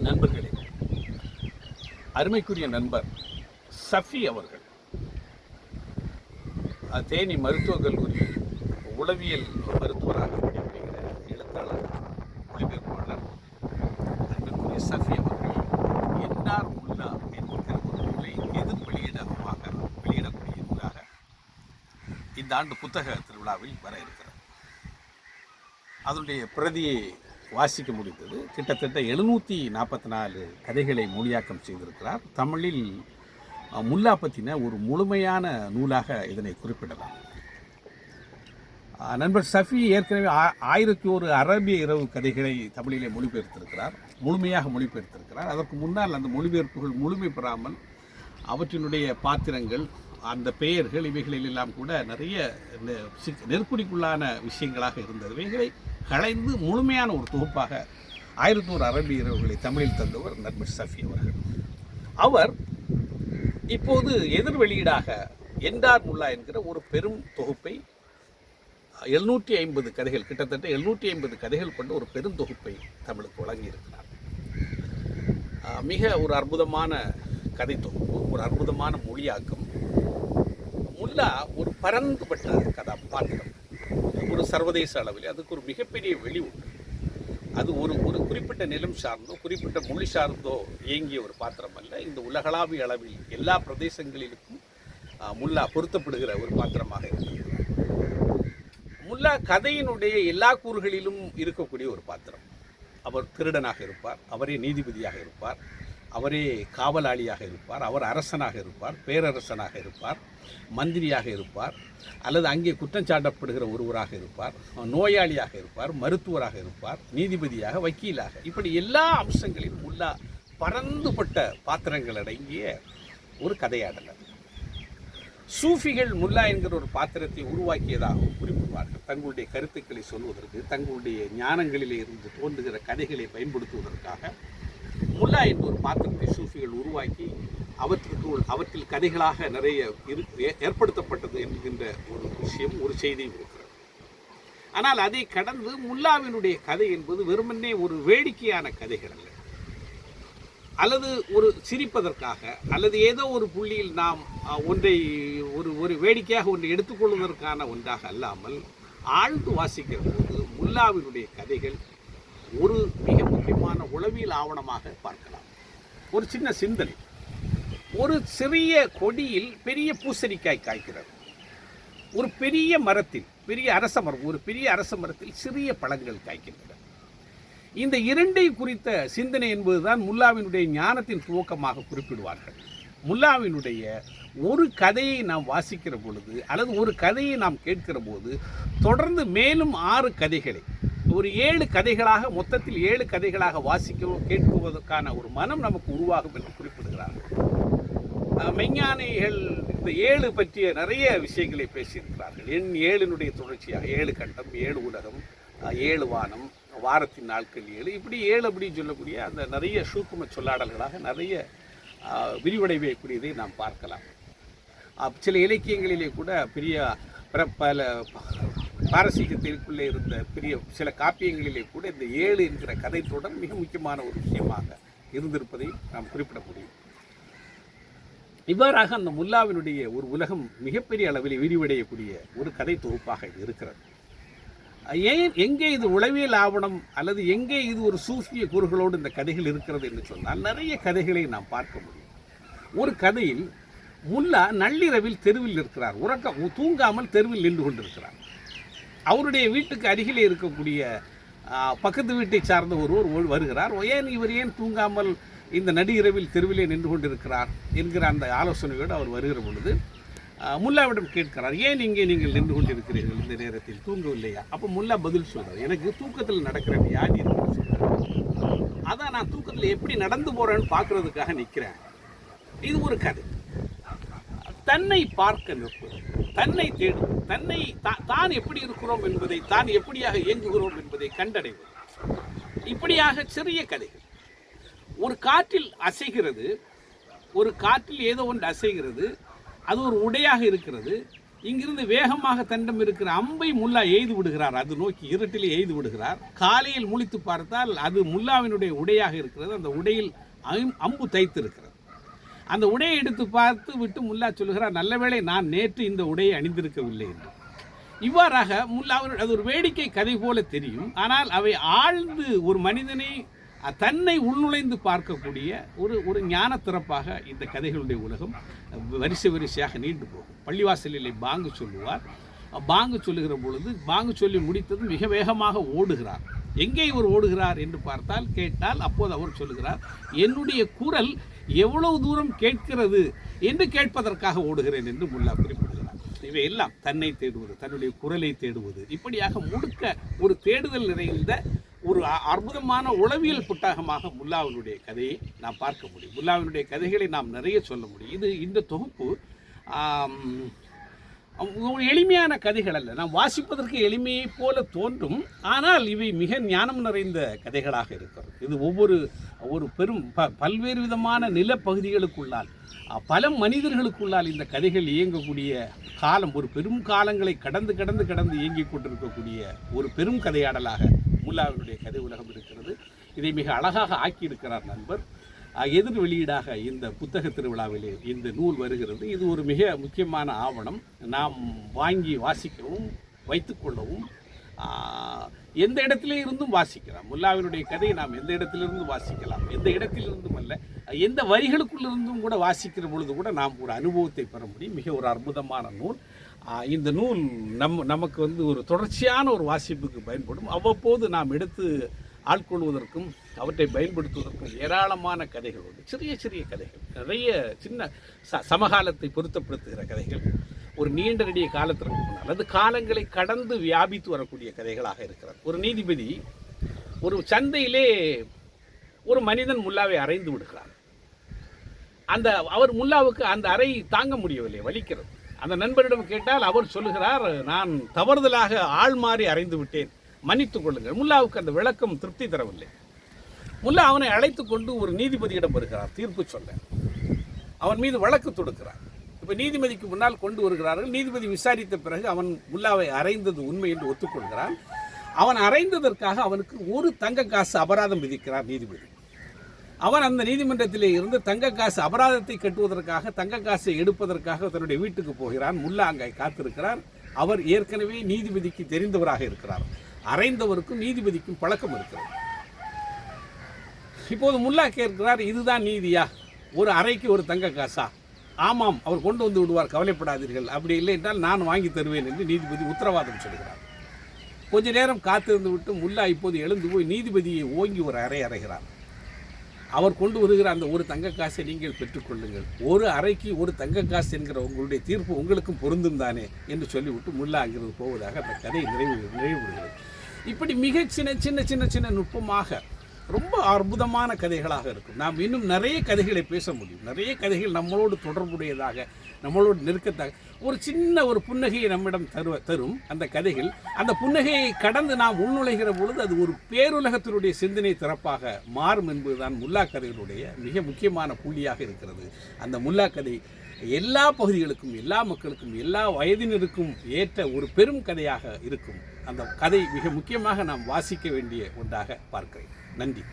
நண்பர்களே அருமைக்குரிய நண்பர் சஃபி அவர்கள். அஹ், தேனி மருத்துவக் கல்லூரி உளவியல் மருத்துவராக பணிபுரிகிற எழுத்தாளர் மொழிபெயர்ப்பாளர் அன்புக்குரிய சஃபி அவர்கள் என்ஆர் முல்லா என்கிற ஒரு நூலை எதிர் வெளியிடமாக வெளியிடக்கூடிய நூலாக இந்த ஆண்டு புத்தக திருவிழாவில் வர இருக்கிறார். அதனுடைய பிரதியை வாசிக்க முடிந்தது. கிட்டத்தட்ட எழுநூற்றி நாற்பத்தி நாலு கதைகளை மொழியாக்கம் செய்திருக்கிறார். தமிழில் முல்லா பற்றின ஒரு முழுமையான நூலாக இதனை குறிப்பிடலாம். நண்பர் சஃபி ஏற்கனவே ஆ- ஆயிரத்தி ஒரு அரபிய இரவு கதைகளை தமிழிலே மொழிபெயர்த்திருக்கிறார். முழுமையாக மொழிபெயர்த்திருக்கிறார். அதற்கு முன்னால் அந்த மொழிபெயர்ப்புகள் முழுமை பெறாமல் அவற்றினுடைய பாத்திரங்கள் அந்த பெயர்கள் இவைகளில் எல்லாம் கூட நிறைய நெ- சிக்- நெருக்கடிக்குள்ளான விஷயங்களாக இருந்தது. இவைகளை களைந்து முழுமையான ஒரு தொகுப்பாக ஆயிரத்தி ஒரு இரவுகளை தமிழில் தந்தவர் நர்மிஷ் சஃபி அவர்கள். அவர் இப்போது எதிர் வெளியீடாக என்டார் முல்லா என்கிற ஒரு பெரும் தொகுப்பை எழுநூற்றி ஐம்பது கதைகள் கிட்டத்தட்ட எழுநூற்றி ஐம்பது கதைகள் கொண்ட ஒரு பெரும் தொகுப்பை தமிழுக்கு வழங்கியிருக்கிறார். மிக ஒரு அற்புதமான கதை தொகுப்பு ஒரு அற்புதமான மொழியாக்கம். முல்லா ஒரு பரந்துபட்ட கதாபாத்திரம். ஒரு சர்வதேச அளவில் அதுக்கு ஒரு மிகப்பெரிய வெளி உண்டு. அது ஒரு ஒரு குறிப்பிட்ட நிலம் சார்ந்தோ குறிப்பிட்ட மொழி சார்ந்தோ இயங்கிய ஒரு பாத்திரம் அல்ல. இந்த உலகளாவிய அளவில் எல்லா பிரதேசங்களிலுக்கும் முல்லா பொருத்தப்படுகிற ஒரு பாத்திரமாக இருக்கிறது முல்லா கதையினுடைய எல்லா கூறுகளிலும் இருக்கக்கூடிய ஒரு பாத்திரம். அவர் திருடனாக இருப்பார் அவரே நீதிபதியாக இருப்பார். அவரே காவலாளியாக இருப்பார் அவர் அரசனாக இருப்பார் பேரரசனாக இருப்பார் மந்திரியாக இருப்பார் அல்லது அங்கே குற்றம் சாட்டப்படுகிற ஒருவராக இருப்பார் நோயாளியாக இருப்பார் மருத்துவராக இருப்பார் நீதிபதியாக வக்கீலாக. இப்படி எல்லா அம்சங்களிலும் உள்ள பரந்துபட்ட பாத்திரங்கள் அடங்கிய ஒரு கதையாடல் அது. சூஃபிகள் முல்லா என்கிற ஒரு பாத்திரத்தை உருவாக்கியதாகவும் குறிப்பிடுவார்கள். தங்களுடைய கருத்துக்களை சொல்வதற்கு தங்களுடைய ஞானங்களிலே இருந்து தோன்றுகிற கதைகளை பயன்படுத்துவதற்காக முல்லா என்ற ஒரு பாத்திரத்தை சூஃபிகள் உருவாக்கி அவற்றுக்குள் அவற்றில் கதைகளாக நிறைய இரு ஏற்படுத்தப்பட்டது என்கின்ற ஒரு விஷயம் ஒரு செய்தியும் இருக்கிறது. ஆனால் அதை கடந்து முல்லாவினுடைய கதை என்பது வெறுமனே ஒரு வேடிக்கையான கதைகள் அல்ல. அல்லது ஒரு சிரிப்பதற்காக அல்லது ஏதோ ஒரு புள்ளியில் நாம் ஒன்றை ஒரு ஒரு வேடிக்கையாக ஒன்றை எடுத்துக்கொள்வதற்கான ஒன்றாக அல்லாமல் ஆழ்ந்து வாசிக்கிற போது முல்லாவினுடைய கதைகள் ஒரு மிக முக்கியமான உளவியல் ஆவணமாக பார்க்கலாம். ஒரு சின்ன சிந்தனை. ஒரு சிறிய கொடியில் பெரிய பூசணிக்காய் காய்க்கிறது ஒரு பெரிய மரத்தில் பெரிய அரச மரம் ஒரு பெரிய அரச மரத்தில் சிறிய பழங்கள் காய்க்கின்றன இந்த இரண்டை குறித்த சிந்தனை என்பதுதான் முல்லாவினுடைய ஞானத்தின் துவக்கமாக குறிப்பிடுவார்கள். முல்லாவினுடைய ஒரு கதையை நாம் வாசிக்கிற பொழுது அல்லது ஒரு கதையை நாம் கேட்கிற போது தொடர்ந்து மேலும் ஆறு கதைகளை ஒரு ஏழு கதைகளாக மொத்தத்தில் ஏழு கதைகளாக வாசிக்கவும் கேட்குவதற்கான ஒரு மனம் நமக்கு உருவாகும் என்று குறிப்பிடுகிறார்கள் மெஞ்ஞானிகள் இந்த ஏழு பற்றிய நிறைய விஷயங்களை பேசியிருக்கிறார்கள். எண் ஏழினுடைய தொடர்ச்சியாக ஏழு கண்டம் ஏழு உலகம் ஏழு வானம் வாரத்தின் நாட்கள் ஏழு. இப்படி ஏழு அப்படின்னு சொல்லக்கூடிய அந்த நிறைய சூக்கும சொல்லாடல்களாக நிறைய அஹ், நாம் பார்க்கலாம். சில இலக்கியங்களிலே கூட பெரிய பிற- பல பாரசீகத்திற்குள்ளே இருந்த பெரிய சில காப்பியங்களிலே கூட இந்த ஏழு என்கிற கதை தொடர் மிக முக்கியமான ஒரு விஷயமாக இருந்திருப்பதை நாம் குறிப்பிட முடியும். இவ்வாறாக அந்த முல்லாவினுடைய ஒரு உலகம் மிகப்பெரிய அளவில் விரிவடையக்கூடிய ஒரு கதை தொகுப்பாக இது இருக்கிறது. ஏன் எங்கே இது உளவியல் ஆவணம் அல்லது எங்கே இது ஒரு சூஃபிய கூறுகளோடு இந்த கதைகள் இருக்கிறது என்று சொன்னால் நிறைய கதைகளை நாம் பார்க்க முடியும். ஒரு கதையில் முல்லா நள்ளிரவில் தெருவில் இருக்கிறார் உறக்க தூங்காமல் தெருவில் நின்று கொண்டிருக்கிறார். அவருடைய வீட்டுக்கு அருகில் இருக்கக்கூடிய பக்கத்து வீட்டை சார்ந்த ஒருவர் வருகிறார். ஏன் இவர் ஏன் தூங்காமல் இந்த நடிகரவில் தெருவிலே நின்று கொண்டிருக்கிறார் என்கிற அந்த ஆலோசனையோடு அவர் வருகிற பொழுது முல்லாவிடம் கேட்கிறார் ஏன் இங்கே நீங்கள் நின்று கொண்டிருக்கிறீர்கள் இந்த நேரத்தில்? தூங்கவில்லையா? அப்போ முல்லா பதில் சொல்கிறார் எனக்கு தூக்கத்தில் நடக்கிற வியாதி இருக்குன்னு அதான் நான் தூக்கத்தில் எப்படி நடந்து போகிறேன்னு பார்க்கறதுக்காக நிற்கிறேன் இது ஒரு கதை. தன்னை பார்க்க நிற்பது. தன்னை தேடும் தன்னை தான் எப்படி இருக்கிறோம் என்பதை தான் எப்படியாக இயங்குகிறோம் என்பதை கண்டடைவது. இப்படியாக சிறிய கதைகள். ஒரு காற்றில் அசைகிறது ஒரு காற்றில் ஏதோ ஒன்று அசைகிறது அது ஒரு உடையாக இருக்கிறது இங்கிருந்து வேகமாக தண்டம் இருக்கிற அம்பை முல்லா எய்து விடுகிறார் அது நோக்கி இருட்டிலே எய்து விடுகிறார் காலையில் முழித்து பார்த்தால் அது முல்லாவினுடைய உடையாக இருக்கிறது அந்த உடையில் அம்- அம்பு தைத்திருக்கிறது. அந்த உடையை எடுத்து பார்த்து விட்டு முல்லா சொல்கிறார் நல்லவேளை நான் நேற்று இந்த உடையை அணிந்திருக்கவில்லை என்று. இவ்வாறாக முல்லா அவர் அது ஒரு வேடிக்கை கதை போல தெரியும். ஆனால் அவை ஆழ்ந்து ஒரு மனிதனை தன்னை உள்நுழைந்து பார்க்கக்கூடிய ஒரு ஒரு ஞான திறப்பாக இந்த கதைகளுடைய உலகம் வரிசை வரிசையாக நீண்டு போகும். பள்ளிவாசலிலே பாங்கு சொல்லுவார். பாங்கு சொல்லுகிற பொழுது பாங்கு சொல்லி முடித்ததும் மிக வேகமாக ஓடுகிறார். எங்கே இவர் ஓடுகிறார் என்று பார்த்தால் கேட்டால் அப்போது அவர் சொல்லுகிறார் என்னுடைய குரல் எவ்வளவு தூரம் கேட்கிறது என்று கேட்பதற்காக ஓடுகிறேன் என்று முல்லா குறிப்பிடுகிறார். இவை எல்லாம் தன்னை தேடுவது தன்னுடைய குரலை தேடுவது. இப்படியாக முழுக்க ஒரு தேடுதல் நிறைந்த ஒரு அற்புதமான உளவியல் புத்தகமாக முல்லாவினுடைய கதையை நாம் பார்க்க முடியும். முல்லாவினுடைய கதைகளை நாம் நிறைய சொல்ல முடியும். இது இந்த தொகுப்பு எளிமையான கதைகள் அல்ல. நாம் வாசிப்பதற்கு எளிமையைப் போல தோன்றும். ஆனால் இவை மிக ஞானம் நிறைந்த கதைகளாக இருக்கிறது. இது ஒவ்வொரு ஒரு பெரும் ப பல்வேறு விதமான நிலப்பகுதிகளுக்குள்ளால் பல மனிதர்களுக்குள்ளால் இந்த கதைகள் இயங்கக்கூடிய காலம் ஒரு பெரும் காலங்களை கடந்து கடந்து கடந்து இயங்கிக் கொண்டிருக்கக்கூடிய ஒரு பெரும் கதையாடலாக முல்லாவினுடைய கதை உலகம் இருக்கிறது. இதை மிக அழகாக ஆக்கியிருக்கிறார் நண்பர். எதிர் வெளியீடாக இந்த புத்தக திருவிழாவிலே இந்த நூல் வருகிறது. இது ஒரு மிக முக்கியமான ஆவணம். நாம் வாங்கி வாசிக்கவும் வைத்துக்கொள்ளவும் எந்த இடத்திலே இருந்தும் வாசிக்கலாம். முல்லாவினுடைய கதையை நாம் எந்த இடத்திலிருந்தும் வாசிக்கலாம்? எந்த இடத்திலிருந்தும் அல்ல. எந்த வரிகளுக்குள்ளிருந்தும் கூட வாசிக்கிற பொழுது கூட நாம் ஒரு அனுபவத்தை பெற முடியும். மிக ஒரு அற்புதமான நூல். இந்த நூல் நம் நமக்கு வந்து ஒரு தொடர்ச்சியான ஒரு வாசிப்புக்கு பயன்படும். அவ்வப்போது நாம் எடுத்து ஆட்கொள்வதற்கும் அவற்றை பயன்படுத்துவதற்கும் ஏராளமான கதைகள் உண்டு. சிறிய சிறிய கதைகள். நிறைய சின்ன ச சமகாலத்தை பொருத்தப்படுத்துகிற கதைகள். ஒரு நீண்ட நெடிய காலத்திற்கு முன்னால் அது காலங்களை கடந்து வியாபித்து வரக்கூடிய கதைகளாக இருக்கிறது. ஒரு நீதிபதி ஒரு சந்தையிலே ஒரு மனிதன் முல்லாவை அறைந்து விடுகிறார் அந்த அவர் முல்லாவுக்கு அந்த அறை தாங்க முடியவில்லை வலிக்கிறது. அந்த நண்பரிடம் கேட்டால் அவர் சொல்லுகிறார் நான் தவறுதலாக ஆள் மாறி அறைந்து விட்டேன். மன்னித்துக் கொள்ளுங்கள். முல்லாவுக்கு அந்த விளக்கம் திருப்தி தரவில்லை. முல்லா அவனை அழைத்து கொண்டு ஒரு நீதிபதியிடம் வருகிறார். தீர்ப்பு சொல்ல. அவன் மீது வழக்கு தொடுக்கிறார். இப்போ நீதிபதிக்கு முன்னால் கொண்டு வருகிறார்கள். நீதிபதி விசாரித்த பிறகு அவன் முல்லாவை அறைந்தது உண்மை என்று ஒத்துக்கொள்கிறான். அவன் அறைந்ததற்காக அவனுக்கு ஒரு தங்க காசு அபராதம் விதிக்கிறார் நீதிபதி. அவன் அந்த நீதிமன்றத்திலே இருந்து தங்க காசு அபராதத்தை கட்டுவதற்காக தங்க காசை எடுப்பதற்காக தன்னுடைய வீட்டுக்கு போகிறான். முல்லா அங்கே காத்திருக்கிறார் அவர் ஏற்கனவே நீதிபதிக்கு தெரிந்தவராக இருக்கிறார். அறைந்தவருக்கும் நீதிபதிக்கும் பழக்கம் இருக்கிறது. இப்போது முல்லா கேட்கிறார் இதுதான் நீதியா? ஒரு அறைக்கு ஒரு தங்க காசா? ஆமாம் அவர் கொண்டு வந்து விடுவார் கவலைப்படாதீர்கள். அப்படி இல்லை என்றால் நான் வாங்கி தருவேன் என்று நீதிபதி உத்தரவாதம் சொல்கிறார். கொஞ்ச நேரம் காத்திருந்து விட்டு முல்லா இப்போது எழுந்து போய் நீதிபதியை ஓங்கி ஒரு அறை அறைகிறார். அவர் கொண்டு வருகிற அந்த ஒரு தங்க காசை நீங்கள் பெற்றுக்கொள்ளுங்கள். ஒரு அறைக்கு ஒரு தங்க காசு என்கிற உங்களுடைய தீர்ப்பு உங்களுக்கும் பொருந்தும் தானே என்று சொல்லிவிட்டு முல்லா அங்கிருந்து போவதாக அந்த கதை நிறைவு நிறைவுறுகிறது இப்படி மிக சின்ன சின்ன சின்ன சின்ன நுட்பமாக ரொம்ப அற்புதமான கதைகளாக இருக்கும். நாம் இன்னும் நிறைய கதைகளை பேச முடியும். நிறைய கதைகள் நம்மளோடு தொடர்புடையதாக நம்மளோடு நெருக்கத்தாக ஒரு சின்ன ஒரு புன்னகையை நம்மிடம் தருவ தரும் அந்த கதைகள். அந்த புன்னகையை கடந்து நாம் உள்நுழைகிற பொழுது அது ஒரு பேருலகத்தினுடைய சிந்தனை திறப்பாக மாறும் என்பதுதான் முல்லா கதைகளுடைய மிக முக்கியமான புள்ளியாக இருக்கிறது. அந்த முல்லா கதை எல்லா பகுதிகளுக்கும் எல்லா மக்களுக்கும் எல்லா வயதினருக்கும் ஏற்ற ஒரு பெரும் கதையாக இருக்கும். அந்த கதை மிக முக்கியமாக நாம் வாசிக்க வேண்டிய ஒன்றாக பார்க்கிறேன். நன்றி